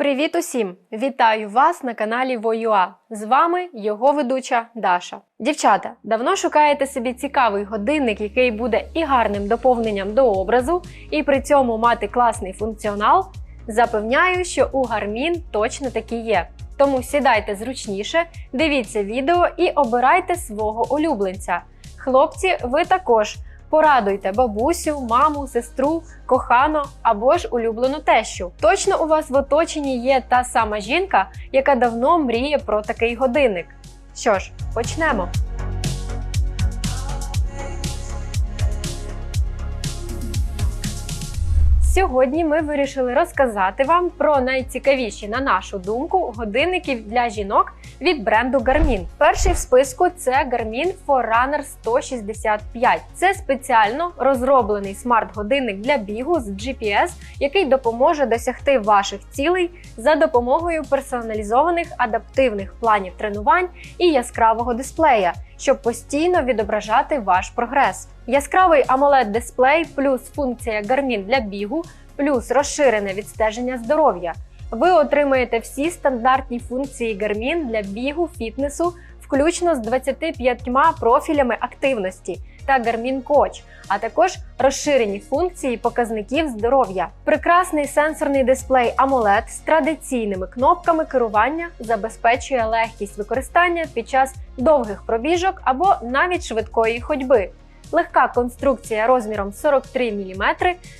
Привіт усім! Вітаю вас на каналі Воюа. З вами його ведуча Даша. Дівчата, давно шукаєте собі цікавий годинник, який буде і гарним доповненням до образу, і при цьому мати класний функціонал? Запевняю, що у Garmin точно такі є. Тому сідайте зручніше, дивіться відео і обирайте свого улюбленця. Хлопці, ви також Порадуйте бабусю, маму, сестру, кохану або ж улюблену тещу. Точно у вас в оточенні є та сама жінка, яка давно мріє про такий годинник. Що ж, почнемо. Сьогодні ми вирішили розказати вам про найцікавіші, на нашу думку, годинників для жінок від бренду Garmin. Перший в списку це Garmin Forerunner 165. Це спеціально розроблений смарт-годинник для бігу з GPS, який допоможе досягти ваших цілей за допомогою персоналізованих адаптивних планів тренувань і яскравого дисплея, щоб постійно відображати ваш прогрес. Яскравий amoled дисплей плюс функція Garmin для бігу, плюс розширене відстеження здоров'я. Ви отримаєте всі стандартні функції Garmin для бігу, фітнесу, включно з 25 профілями активності та Garmin Coach, а також розширені функції показників здоров'я. Прекрасний сенсорний дисплей AMOLED з традиційними кнопками керування забезпечує легкість використання під час довгих пробіжок або навіть швидкої ходьби. Легка конструкція розміром 43 мм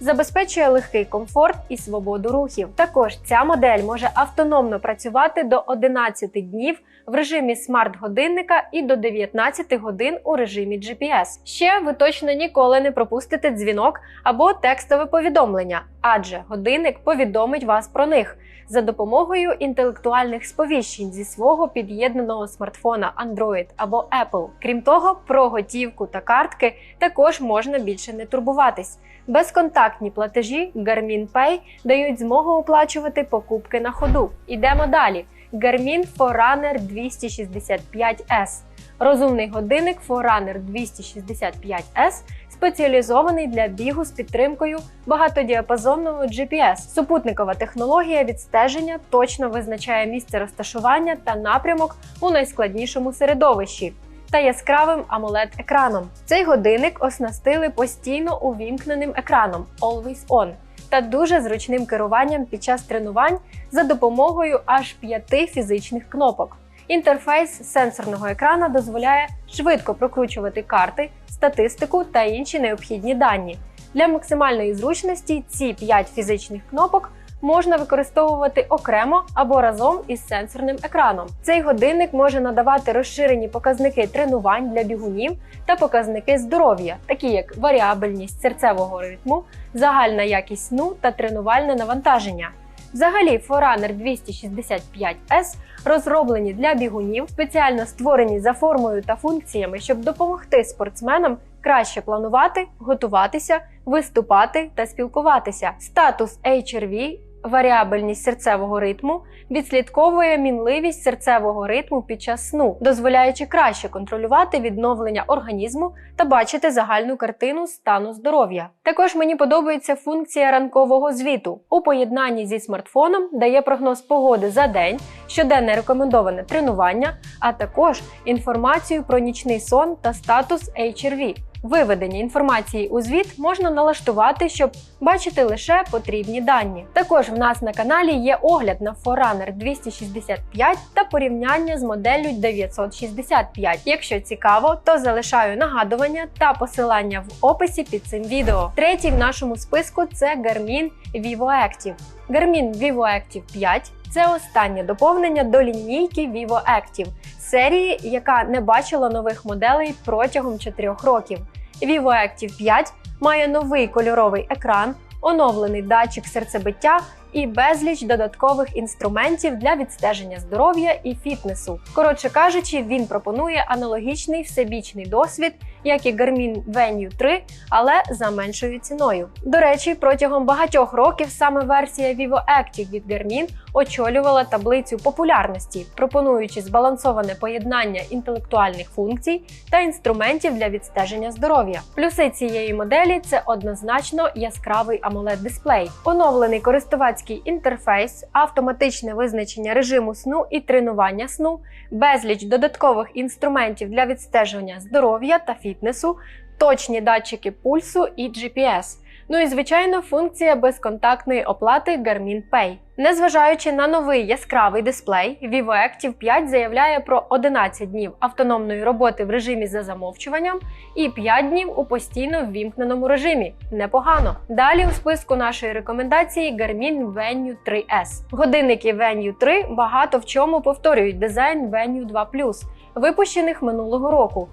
забезпечує легкий комфорт і свободу рухів. Також ця модель може автономно працювати до 11 днів в режимі смарт-годинника і до 19 годин у режимі GPS. Ще ви точно ніколи не пропустите дзвінок або текстове повідомлення, адже годинник повідомить вас про них за допомогою інтелектуальних сповіщень зі свого під'єднаного смартфона Android або Apple. Крім того, про готівку та картки також можна більше не турбуватись. Безконтактні платежі Garmin Pay дають змогу оплачувати покупки на ходу. Ідемо далі. Garmin Forerunner 265S. Розумний годинник Forerunner 265S спеціалізований для бігу з підтримкою багатодіапазонного GPS. Супутникова технологія відстеження точно визначає місце розташування та напрямок у найскладнішому середовищі. Та яскравим amoled екраном Цей годинник оснастили постійно увімкненим екраном Always On та дуже зручним керуванням під час тренувань за допомогою аж п'яти фізичних кнопок. Інтерфейс сенсорного екрана дозволяє швидко прокручувати карти, статистику та інші необхідні дані. Для максимальної зручності ці 5 фізичних кнопок можна використовувати окремо або разом із сенсорним екраном. Цей годинник може надавати розширені показники тренувань для бігунів та показники здоров'я, такі як варіабельність серцевого ритму, загальна якість сну та тренувальне навантаження. Взагалі, Forerunner 265S розроблені для бігунів, спеціально створені за формою та функціями, щоб допомогти спортсменам краще планувати, готуватися, виступати та спілкуватися. Статус HRV варіабельність серцевого ритму, відслідковує мінливість серцевого ритму під час сну, дозволяючи краще контролювати відновлення організму та бачити загальну картину стану здоров'я. Також мені подобається функція ранкового звіту. У поєднанні зі смартфоном дає прогноз погоди за день, щоденне рекомендоване тренування, а також інформацію про нічний сон та статус HRV. Виведення інформації у звіт можна налаштувати, щоб бачити лише потрібні дані. Також в нас на каналі є огляд на Forerunner 265 та порівняння з моделлю 965. Якщо цікаво, то залишаю нагадування та посилання в описі під цим відео. Третій в нашому списку це Garmin Vivo Active. Garmin Vivo Active 5 це останнє доповнення до лінійки Vivo Active, серії, яка не бачила нових моделей протягом 4 років. Vivo Active 5 має новий кольоровий екран, оновлений датчик серцебиття і безліч додаткових інструментів для відстеження здоров'я і фітнесу. Коротше кажучи, він пропонує аналогічний всебічний досвід як і Garmin Venue 3, але за меншою ціною. До речі, протягом багатьох років саме версія Vivo Active від Garmin очолювала таблицю популярності, пропонуючи збалансоване поєднання інтелектуальних функцій та інструментів для відстеження здоров'я. Плюси цієї моделі це однозначно яскравий amoled дисплей, оновлений користувацький інтерфейс, автоматичне визначення режиму сну і тренування сну, безліч додаткових інструментів для відстеження здоров'я та фітнесу, точні датчики пульсу і GPS. Ну і звичайно, функція безконтактної оплати Garmin Pay. Незважаючи на новий яскравий дисплей, Vivo Active 5 заявляє про 11 днів автономної роботи в режимі за замовчуванням і 5 днів у постійно ввімкненому режимі. Непогано. Далі у списку нашої рекомендації Garmin Venue 3S. Годинники Venue 3 багато в чому повторюють дизайн Venue 2 випущених минулого року.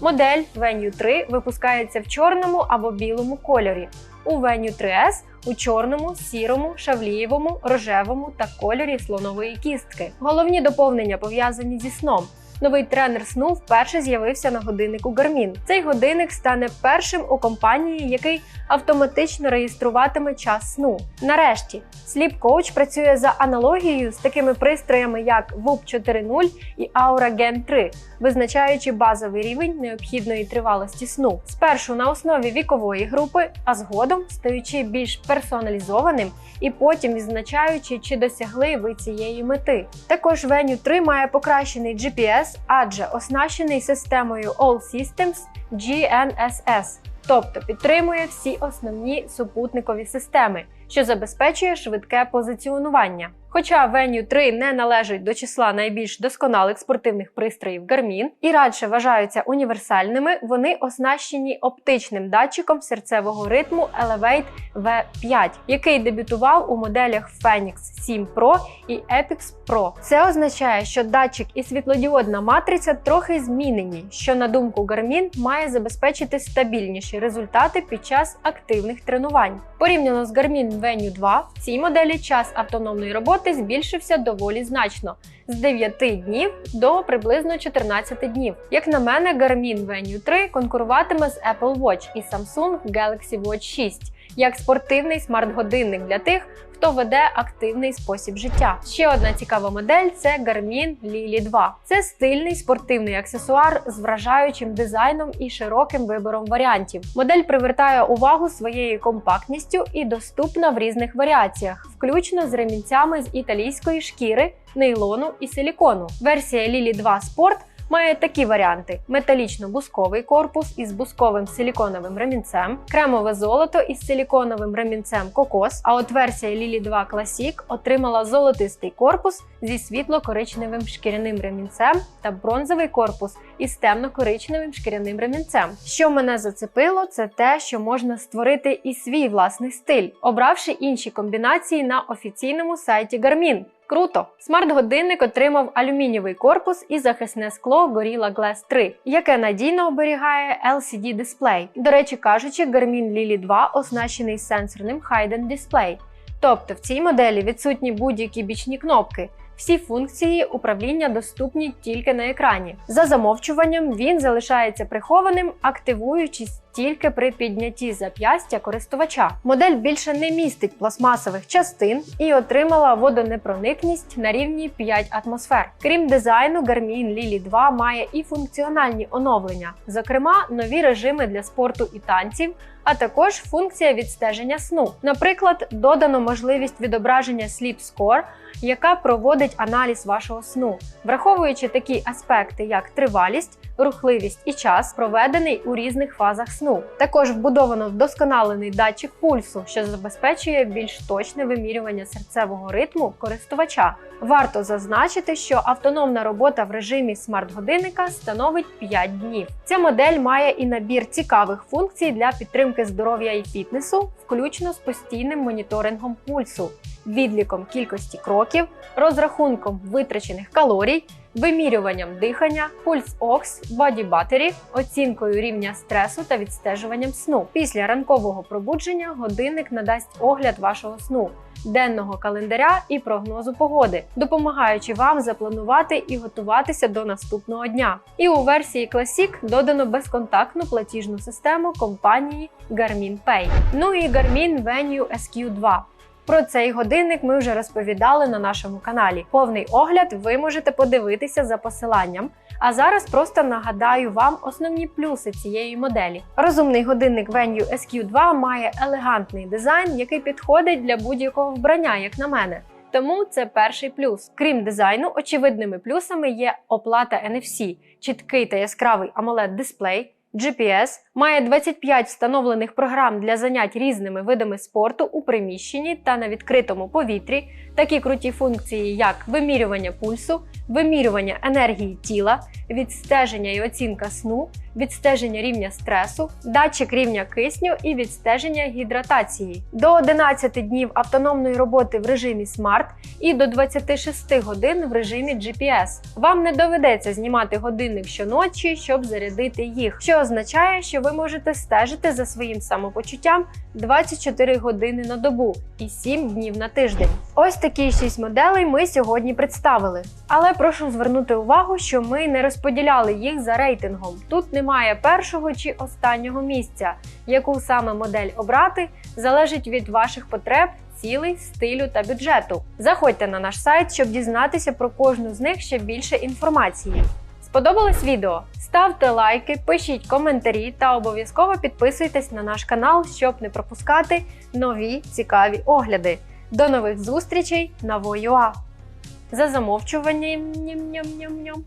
Модель Venue 3 випускається в чорному або білому кольорі. У Venue 3S у чорному, сірому, шавлієвому, рожевому та кольорі слонової кістки. Головні доповнення пов'язані зі сном. Новий тренер сну вперше з'явився на годиннику Garmin. Цей годинник стане першим у компанії, який автоматично реєструватиме час сну. Нарешті, Sleep Coach працює за аналогією з такими пристроями, як WOOP 4.0 і Aura Gen 3, визначаючи базовий рівень необхідної тривалості сну. Спершу на основі вікової групи, а згодом стаючи більш персоналізованим і потім відзначаючи, чи досягли ви цієї мети. Також Venue 3 має покращений GPS, адже оснащений системою All Systems GNSS, тобто підтримує всі основні супутникові системи, що забезпечує швидке позиціонування. Хоча Venue 3 не належить до числа найбільш досконалих спортивних пристроїв Garmin і радше вважаються універсальними, вони оснащені оптичним датчиком серцевого ритму Elevate V5, який дебютував у моделях Phoenix 7 Pro і Epix Pro. Це означає, що датчик і світлодіодна матриця трохи змінені, що на думку Garmin має забезпечити стабільніші результати під час активних тренувань. Порівняно з Garmin Venue 2, в цій моделі час автономної роботи збільшився доволі значно з 9 днів до приблизно 14 днів. Як на мене, Garmin Venue 3 конкуруватиме з Apple Watch і Samsung Galaxy Watch 6 як спортивний смарт-годинник для тих, хто веде активний спосіб життя. Ще одна цікава модель це Garmin Lily 2. Це стильний спортивний аксесуар з вражаючим дизайном і широким вибором варіантів. Модель привертає увагу своєю компактністю і доступна в різних варіаціях, включно з ремінцями з італійської шкіри, нейлону і силікону. Версія Lily 2 Sport має такі варіанти: металічно-бусковий корпус із бусковим силіконовим ремінцем, кремове золото із силіконовим ремінцем кокос. А от версія Lily 2 Classic отримала золотистий корпус зі світло-коричневим шкіряним ремінцем та бронзовий корпус із темно-коричневим шкіряним ремінцем. Що мене зацепило, це те, що можна створити і свій власний стиль, обравши інші комбінації на офіційному сайті Garmin. Круто! Смарт-годинник отримав алюмінієвий корпус і захисне скло Gorilla Glass 3, яке надійно оберігає LCD дисплей. До речі, кажучи, Garmin Lily 2 оснащений сенсорним Hidden Display. Тобто в цій моделі відсутні будь-які бічні кнопки. Всі функції управління доступні тільки на екрані. За замовчуванням він залишається прихованим, активуючись тільки при піднятті зап'ястя користувача. Модель більше не містить пластмасових частин і отримала водонепроникність на рівні 5 атмосфер. Крім дизайну, Garmin Lily 2 має і функціональні оновлення, зокрема, нові режими для спорту і танців. А також функція відстеження сну. Наприклад, додано можливість відображення Sleep Score, яка проводить аналіз вашого сну, враховуючи такі аспекти, як тривалість, рухливість і час, проведений у різних фазах сну. Також вбудовано вдосконалений датчик пульсу, що забезпечує більш точне вимірювання серцевого ритму користувача. Варто зазначити, що автономна робота в режимі смарт-годинника становить 5 днів. Ця модель має і набір цікавих функцій для підтримки здоров'я і фітнесу, включно з постійним моніторингом пульсу, відліком кількості кроків, розрахунком витрачених калорій вимірюванням дихання, пульс окс, battery, оцінкою рівня стресу та відстежуванням сну. Після ранкового пробудження годинник надасть огляд вашого сну, денного календаря і прогнозу погоди. допомагаючи вам запланувати і готуватися до наступного дня. І у версії Classic додано безконтактну платіжну систему компанії Garmin Pay. Ну і Garmin Venue SQ2. Про цей годинник ми вже розповідали на нашому каналі. Повний огляд ви можете подивитися за посиланням. А зараз просто нагадаю вам основні плюси цієї моделі. Розумний годинник Venue SQ2 має елегантний дизайн, який підходить для будь-якого вбрання, як на мене. Тому це перший плюс. Крім дизайну, очевидними плюсами є оплата NFC, чіткий та яскравий amoled дисплей GPS, має 25 встановлених програм для занять різними видами спорту у приміщенні та на відкритому повітрі, такі круті функції, як вимірювання пульсу, вимірювання енергії тіла, відстеження і оцінка сну, відстеження рівня стресу, датчик рівня кисню і відстеження гідратації, до 11 днів автономної роботи в режимі Smart і до 26 годин в режимі GPS. Вам не доведеться знімати годинник щоночі, щоб зарядити їх, що означає, що ви можете стежити за своїм самопочуттям 24 години на добу і 7 днів на тиждень. Ось такі 6 моделей ми сьогодні представили. Але прошу звернути увагу, що ми не розподіляли їх за рейтингом. Тут немає першого чи останнього місця. Яку саме модель обрати, залежить від ваших потреб, цілей, стилю та бюджету. Заходьте на наш сайт, щоб дізнатися про кожну з них ще більше інформації. Сподобалось відео? Ставте лайки, пишіть коментарі та обов'язково підписуйтесь на наш канал, щоб не пропускати нові цікаві огляди. До нових зустрічей на Воюа! За замовчуванням ням-ням-ням-ням.